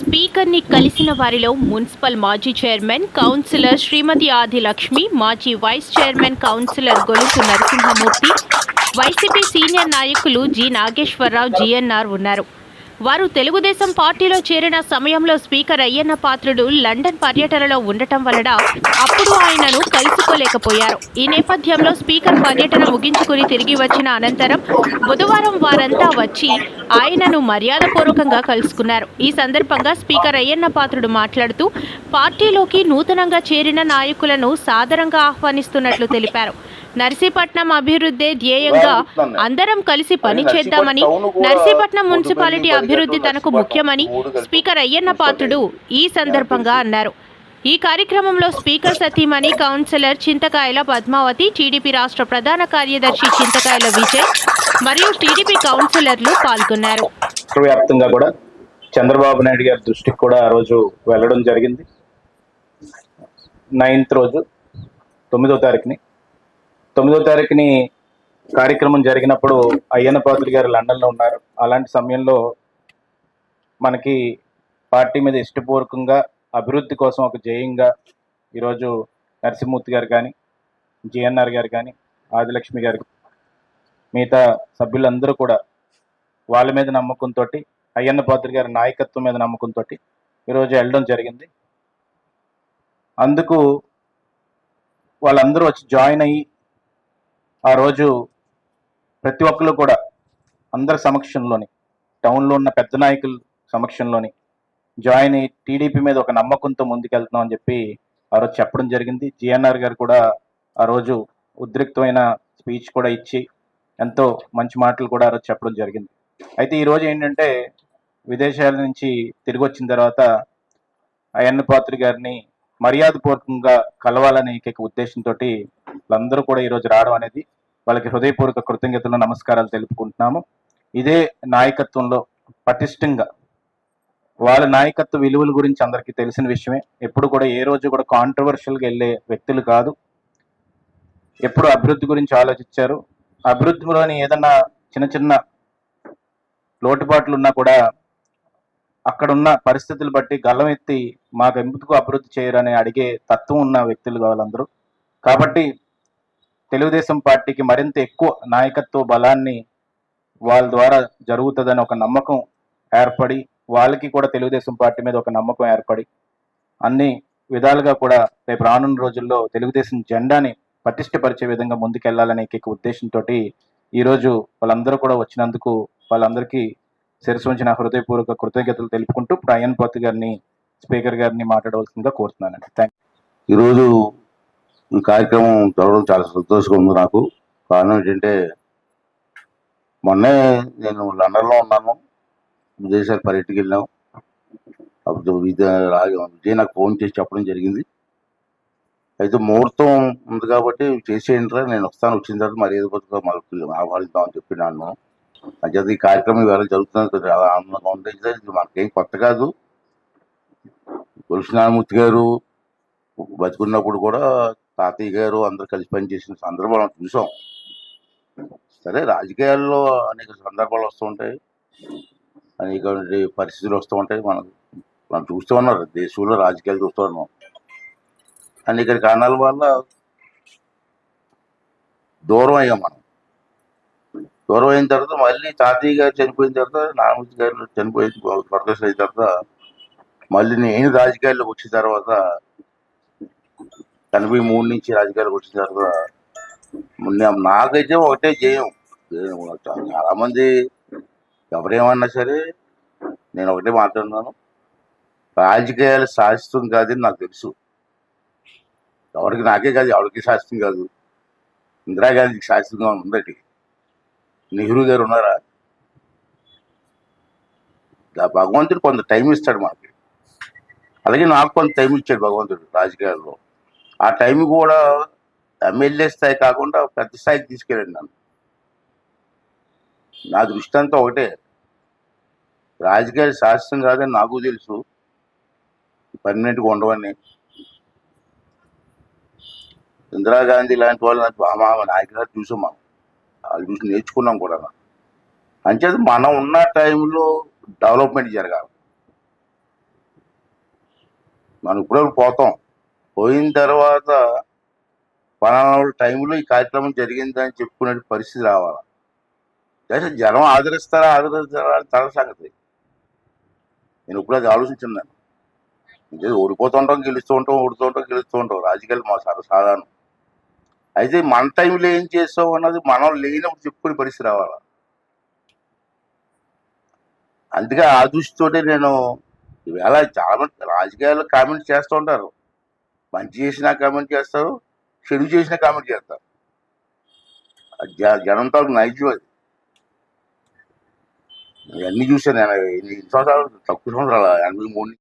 స్పీకర్ని కలిసిన వారిలో మున్సిపల్ మాజీ చైర్మన్ కౌన్సిలర్ శ్రీమతి ఆది లక్ష్మి మాజీ vice chairman councillor Golusu Narasimhamurthy YCP senior నాయకులు జి నాగేశ్వరరావు జిఎన్ఆర్ ఉన్నారు. వారు తెలుగుదేశం పార్టీలో చేరిన సమయంలో స్పీకర్ అయ్యన్న పాత్రుడు లండన్ పర్యటనలో ఉండటం వలన అప్పుడు ఆయనను కలుసుకోలేకపోయారు. ఈ నేపథ్యంలో స్పీకర్ పర్యటన ముగించుకుని తిరిగి వచ్చిన అనంతరం బుధవారం వారంతా వచ్చి ఆయనను మర్యాదపూర్వకంగా కలుసుకున్నారు. ఈ సందర్భంగా స్పీకర్ అయ్యన్న పాత్రుడు మాట్లాడుతూ పార్టీలోకి నూతనంగా చేరిన నాయకులను సాదరంగా ఆహ్వానిస్తున్నట్లు తెలిపారు. నర్సీపట్నం అభివృద్ధి ధ్యేయంగా అందరం కలిసి పని చేద్దామని నర్సీపట్నం మున్సిపాలిటీ అభివృద్ధి తనకు ముఖ్యమని స్పీకర్ అయ్యన్న పాత్రుడు ఈ సందర్భంగా అన్నారు. ఈ కార్యక్రమంలో స్పీకర్ సతీమణి కౌన్సిలర్ చింతకాయల పద్మావతి టీడీపీ రాష్ట్ర ప్రధాన కార్యదర్శి చింతకాయల విజయ్ మరియు టీడీపీ కౌన్సిలర్లు పాల్గొన్నారు. వ్యాప్తంగా కూడా చంద్రబాబు నాయుడు గారి దృష్టికి కూడా ఆ రోజు వెళ్ళడం జరిగింది. నైన్త్ రోజు తొమ్మిదో తారీఖుని తొమ్మిదో తారీఖుని కార్యక్రమం జరిగినప్పుడు అయ్యన్న పాత్రి గారు లండన్లో ఉన్నారు. అలాంటి సమయంలో మనకి పార్టీ మీద ఇష్టపూర్వకంగా అభివృద్ధి కోసం ఒక జయంగా ఈరోజు నరసింహమూర్తి గారు కానీ జిఎన్ఆర్ గారు కానీ ఆదిలక్ష్మి గారు మిగతా సభ్యులందరూ కూడా వాళ్ళ మీద నమ్మకంతో అయ్యన్న పాత్రి గారి నాయకత్వం మీద నమ్మకంతో ఈరోజు వెళ్ళడం జరిగింది. అందుకు వాళ్ళందరూ వచ్చి జాయిన్ అయ్యి ఆ రోజు ప్రతి ఒక్కరు కూడా అందరి సమక్షంలోని టౌన్లో ఉన్న పెద్ద నాయకుల సమక్షంలోని జాయిన్ అయ్యి టీడీపీ మీద ఒక నమ్మకంతో ముందుకెళ్తున్నాం అని చెప్పి ఆ రోజు చెప్పడం జరిగింది. జిఎన్ఆర్ గారు కూడా ఆ రోజు ఉద్రిక్తమైన స్పీచ్ కూడా ఇచ్చి ఎంతో మంచి మాటలు కూడా ఆ రోజు చెప్పడం జరిగింది. అయితే ఈరోజు ఏంటంటే విదేశాల నుంచి తిరిగి వచ్చిన తర్వాత అయ్యన్న పాత్రి గారిని మర్యాదపూర్వకంగా కలవాలనే ఏకైక ఉద్దేశంతో వాళ్ళందరూ కూడా ఈరోజు రావడం అనేది వాళ్ళకి హృదయపూర్వక కృతజ్ఞతలు నమస్కారాలు తెలుపుకుంటున్నాము. ఇదే నాయకత్వంలో పటిష్టంగా వాళ్ళ నాయకత్వ విలువల గురించి అందరికీ తెలిసిన విషయమే. ఎప్పుడు కూడా ఏ రోజు కూడా కాంట్రవర్షియల్గా వెళ్ళే వ్యక్తులు కాదు. ఎప్పుడు అభివృద్ధి గురించి ఆలోచించారు. అభివృద్ధిలోని ఏదన్నా చిన్న చిన్న లోటుపాట్లు ఉన్నా కూడా అక్కడున్న పరిస్థితులు బట్టి గల్లం ఎత్తి మాకు ఎందుకు అభివృద్ధి చేయరని అడిగే తత్వం ఉన్న వ్యక్తులు వాళ్ళందరూ కాబట్టి తెలుగుదేశం పార్టీకి మరింత ఎక్కువ నాయకత్వ బలాన్ని వాళ్ళ ద్వారా జరుగుతుందని ఒక నమ్మకం ఏర్పడి వాళ్ళకి కూడా తెలుగుదేశం పార్టీ మీద ఒక నమ్మకం ఏర్పడి అన్ని విధాలుగా కూడా రేపు రానున్న రోజుల్లో తెలుగుదేశం జెండాని పటిష్టపరిచే విధంగా ముందుకెళ్ళాలనే ఏకైక ఉద్దేశంతో ఈరోజు వాళ్ళందరూ కూడా వచ్చినందుకు వాళ్ళందరికీ శిరసు నా హృదయపూర్వక కృతజ్ఞతలు తెలుపుకుంటూ ఇప్పుడు అయ్యన్ గారిని స్పీకర్ గారిని మాట్లాడవలసిందిగా కోరుతున్నానండి. థ్యాంక్ ఈరోజు ఈ కార్యక్రమం జరగడం చాలా సంతోషంగా ఉంది నాకు. కారణం ఏంటంటే మొన్నే నేను లండన్లో ఉన్నాను. విదేశాలు పర్యటనకి వెళ్ళాం. అప్పుడు విజయ విజయ్ నాకు ఫోన్ చేసి చెప్పడం జరిగింది. అయితే ముహూర్తం ఉంది కాబట్టి చేసేయండిరా నేను వస్తాను. వచ్చిన తర్వాత మరి ఏదో కొద్దిగా మళ్ళీ ఆహ్వానిద్దామని చెప్పి నన్ను అంచేత ఈ కార్యక్రమం ఇవాళ జరుగుతున్నది చాలా ఆనందంగా ఉంది ఇది మనకేం కొత్త కాదు. తులసినారాయణమూర్తి గారు బతుకున్నప్పుడు కూడా తాతయ్య గారు అందరు కలిసి పనిచేసిన సందర్భాలు మనం చూసాం. సరే రాజకీయాల్లో అనేక సందర్భాలు వస్తూ ఉంటాయి. అనేక పరిస్థితులు వస్తూ ఉంటాయి. మనం మనం చూస్తూ ఉన్నారు దేశంలో రాజకీయాలు చూస్తూ ఉన్నాం. అనేక కారణాల వల్ల దూరం అయ్యాం మనం. దూరం అయిన తర్వాత మళ్ళీ తాతయ్య గారు చనిపోయిన తర్వాత నారాయణమూర్తి గారు చనిపోయిన ప్రదర్శన అయిన తర్వాత మళ్ళీ నేను రాజకీయాల్లోకి వచ్చిన తర్వాత ఎనభై మూడు నుంచి రాజకీయాలకు వచ్చిన తర్వాత నాకైతే ఒకటే జయం. నేను చాలా మంది ఎవరేమన్నా సరే నేను ఒకటే మాట్లాడుతున్నాను. రాజకీయాలు శాశ్వతం కాదని నాకు తెలుసు. ఎవరికి నాకే కాదు ఎవరికి శాశ్వతం కాదు. ఇందిరాగాంధీకి శాశ్వతంగా ఉందటి నెహ్రూ గారు ఉన్నారా? భగవంతుడు కొంత టైం ఇస్తాడు మనకి అలాగే నాకు కొంత టైం ఇచ్చాడు భగవంతుడు రాజకీయాల్లో. ఆ టైం కూడా ఎమ్మెల్యే స్థాయి కాకుండా పెద్ద స్థాయికి తీసుకెళ్ళండి నన్ను. నా దృష్టి అంతా ఒకటే. రాజకీయాలు శాస్త్రం కాదని నాకు తెలుసు. పర్మనెంట్గా ఉండవని. ఇందిరాగాంధీ లాంటి వాళ్ళు నాకు మా నాయకులు చూసాం మనం. వాళ్ళు చూసి నేర్చుకున్నాం కూడా అంచేది మనం ఉన్న టైంలో డెవలప్మెంట్ జరగాలి. మనం ఇప్పుడే పోతాం. పోయిన తర్వాత పలానా టైంలో ఈ కార్యక్రమం జరిగిందని చెప్పుకునే పరిస్థితి రావాలి? అయితే జనం ఆదరిస్తారా ఆదరిస్తారా తల సంగతి నేను ఇప్పుడు అది ఆలోచించున్నాను ఇదే ఓడిపోతుంటాం గెలుస్తూ ఉంటాం ఓడుతూ ఉంటాం గెలుస్తూ ఉంటాం. రాజకీయాలు మా సర్వసాధారణం. అయితే మన టైంలో ఏం చేసావు అన్నది మనం లేనప్పుడు చెప్పుకునే పరిస్థితి రావాలి? అందుకే ఆ దృష్టితోటే నేను ఈవేళ చాలా మంది రాజకీయాల్లో కామెంట్ చేస్తూ ఉంటారు. మంచి చేసినా కామెంట్ చేస్తారు చెడు చేసినా కామెంట్ చేస్తారు. అది జ- జనంతో నైజం అది. ఇవన్నీ చూసాను నేను ఎన్ని సంవత్సరాలు? తక్కువ సంవత్సరాలు? ఎనభై మూడు